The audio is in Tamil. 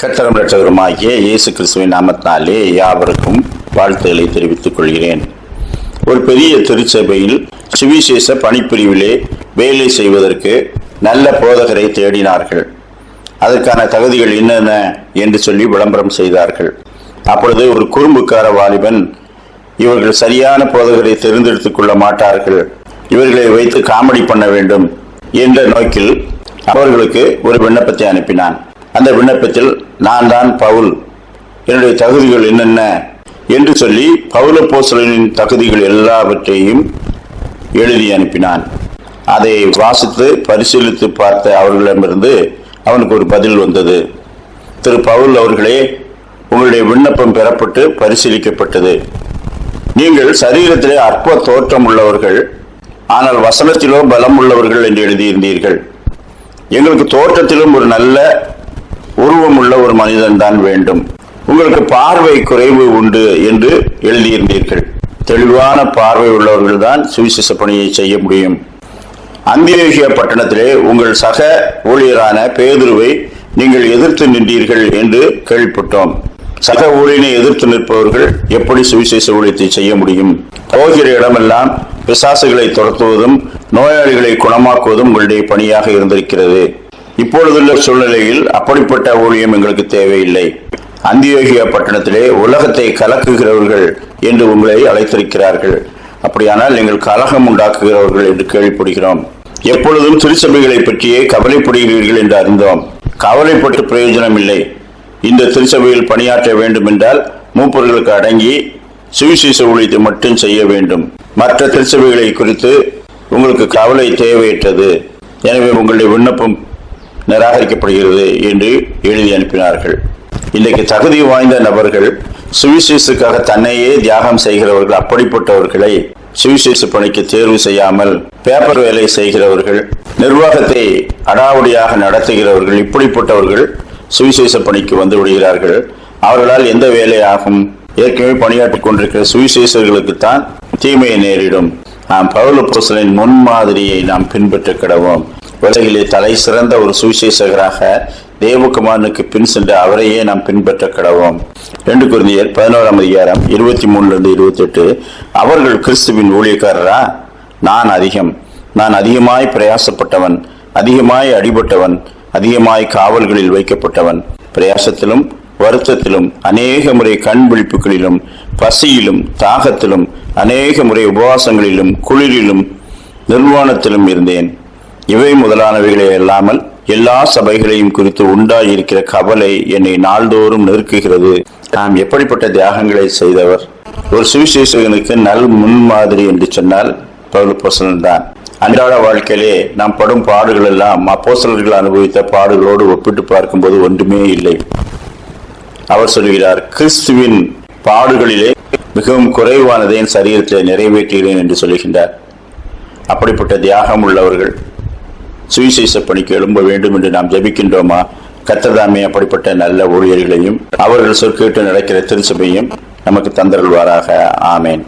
கத்தரம் ரட்சகருமாகிய இயேசு கிறிஸ்துவின் நாமத்தினாலே யாவருக்கும் வாழ்த்துக்களை தெரிவித்துக் கொள்கிறேன். ஒரு பெரிய திருச்சபையில் சுவிசேஷ பணிப்பிரிவிலே வேலை செய்வதற்கு நல்ல போதகரை தேடினார்கள். அதற்கான தகுதிகள் என்னென்ன என்று சொல்லி விளம்பரம் செய்தார்கள். அப்பொழுது ஒரு குறும்புக்கார வாலிபன் இவர்கள் சரியான போதகரை தெரிந்தெடுத்துக் கொள்ள மாட்டார்கள். இவர்களை வைத்து காமெடி பண்ண வேண்டும் என்ற நோக்கில் அவர்களுக்கு ஒரு விண்ணப்பத்தை அனுப்பினான். அந்த விண்ணப்பத்தில் நான் தான் பவுல். என்னுடைய தகுதிகள் என்னென்ன? என்று சொல்லி பவுல போசலின் தகுதிகள் எல்லாவற்றையும் எழுதி அனுப்பினான். அதை வாசித்து பரிசீலித்து பார்த்த அவர்களிடமிருந்து அவனுக்கு ஒரு பதில் வந்தது. திரு பவுல் அவர்களே உங்களுடைய விண்ணப்பம் பெறப்பட்டு பரிசீலிக்கப்பட்டது. நீங்கள் சரீரத்திலே அற்ப தோற்றம் உள்ளவர்கள் ஆனால் வசனத்திலோ பலம் உள்ளவர்கள் என்று எழுதியிருந்தீர்கள். எங்களுக்கு தோற்றத்திலும் ஒரு நல்ல உருவம் உள்ள ஒரு மனிதன் தான் வேண்டும். உங்களுக்கு பார்வை குறைவு உண்டு என்று எழுதியிருந்தீர்கள். தெளிவான பார்வை உள்ளவர்கள் தான் சுவிசேஷ பணியை செய்ய முடியும். அந்தியோகிய பட்டணத்திலே உங்கள் சக ஊழியரான பேதுருவை நீங்கள் எதிர்த்து நின்றீர்கள் என்று கேள்விப்பட்டோம். சக ஊழியனை எதிர்த்து நிற்பவர்கள் எப்படி சுவிசேஷ ஊழியத்தை செய்ய முடியும்? போகிற இடமெல்லாம் பிசாசுகளை துரத்துவதும் நோயாளிகளை குணமாக்குவதும் உங்களுடைய பணியாக இருந்திருக்கிறது. இப்பொழுதுள்ள சூழ்நிலையில் அப்படிப்பட்ட ஊழியம் எங்களுக்கு தேவையில்லை. அந்தியோகியா பட்டணத்திலே உலகத்தை கலக்குகிறவர்கள் என்று உங்களை அழைத்திருக்கிறார்கள். அப்படியானால் நீங்கள் கலகம் உண்டாக்குகிறவர்கள் என்று கேள்விப்படுகிறோம். எப்பொழுதும் திருச்சபைகளை பற்றியே கவலைப்படுகிறீர்கள் என்று அறிந்தோம். கவலைப்பட்டு பிரயோஜனம் இல்லை இந்த திருச்சபையில் பணியாற்ற வேண்டும் என்றால் மூப்பர்களுக்கு அடங்கி சுவிசேஷ ஊழியத்தை மட்டும் செய்ய வேண்டும். மற்ற திருச்சபைகளை குறித்து உங்களுக்கு கவலை தேவையற்றது. எனவே உங்களுடைய விண்ணப்பம் நிராகரிக்கப்படுகிறது என்று எழுதி அனுப்பினார்கள். இன்றைக்கு தகுதி வாய்ந்த நபர்கள் சுவிசேஷுக்காக தன்னையே தியாகம் செய்கிறவர்கள் அப்படிப்பட்டவர்களை சுவிசேஷ பணிக்கு தேர்வு செய்யாமல் பேப்பர் வேலை செய்கிறவர்கள் நிர்வாகத்தை அடாவடியாக நடத்துகிறவர்கள் இப்படிப்பட்டவர்கள் சுவிசேஷ பணிக்கு வந்து விடுகிறார்கள். அவர்களால் எந்த வேலையாகும்? ஏற்கனவே பணியாற்றிக் கொண்டிருக்கிற சுவிசேஷர்களுக்கு தான் தீமையை நேரிடும். நாம் பவுல புசலின் முன்மாதிரியை நாம் பின்பற்ற கிடவோம். உலகிலே தலை சிறந்த ஒரு சுவிசேஷகராக தேவகுமாரனுக்கு பின் சென்று அவரையே நாம் பின்பற்ற கிடவோம். ரெண்டு குருந்தியர் பதினோராம் அதிகாரம் இருபத்தி மூணுல இருந்து இருபத்தி எட்டு அவர்கள் கிறிஸ்துவின் ஊழியக்காரரா? நான் அதிகம். நான் அதிகமாய் பிரயாசப்பட்டவன் அதிகமாய் அடிபட்டவன் அதிகமாய் காவல்களில் வைக்கப்பட்டவன். பிரயாசத்திலும் வருத்தத்திலும் அநேக முறை கண் விழிப்புகளிலும் பசியிலும் தாகத்திலும் அநேக முறை உபவாசங்களிலும் குளிரிலும் நிர்வாணத்திலும் இருந்தேன். இவை முதலானவைகளே அல்லாமல் எல்லா சபைகளையும் குறித்து உண்டாயிருக்கிற கவலை என்னை நாள்தோறும் நெருக்குகிறது. நாம் எப்படிப்பட்ட தியாகங்களை செய்தவர்? ஒரு சுவிசேஷகனுக்கு நல் முன்மாதிரி என்று சொன்னால் பவுல் தான். அன்றாட வாழ்க்கையிலே நாம் படும் பாடுகள் எல்லாம் அப்போசலர்கள் அனுபவித்த பாடுகளோடு ஒப்பிட்டு பார்க்கும்போது ஒன்றுமே இல்லை. அவர் சொல்கிறார் கிறிஸ்துவின் பாடுகளிலே மிகவும் குறைவானதை என் சரீரத்தில் நிறைவேற்றுகிறேன் என்று சொல்லுகின்றார். அப்படிப்பட்ட தியாகம் உள்ளவர்கள் சுவிசேஷ பணிக்கு எழும்ப வேண்டும் என்று நாம் ஜெபிக்கின்றோமா? கத்ததாமே அப்படிப்பட்ட நல்ல ஊழியர்களையும் அவர்கள் சொற்கேட்டு நடக்கிற திருச்சபையும் நமக்கு தந்தருள்வாராக. ஆமேன்.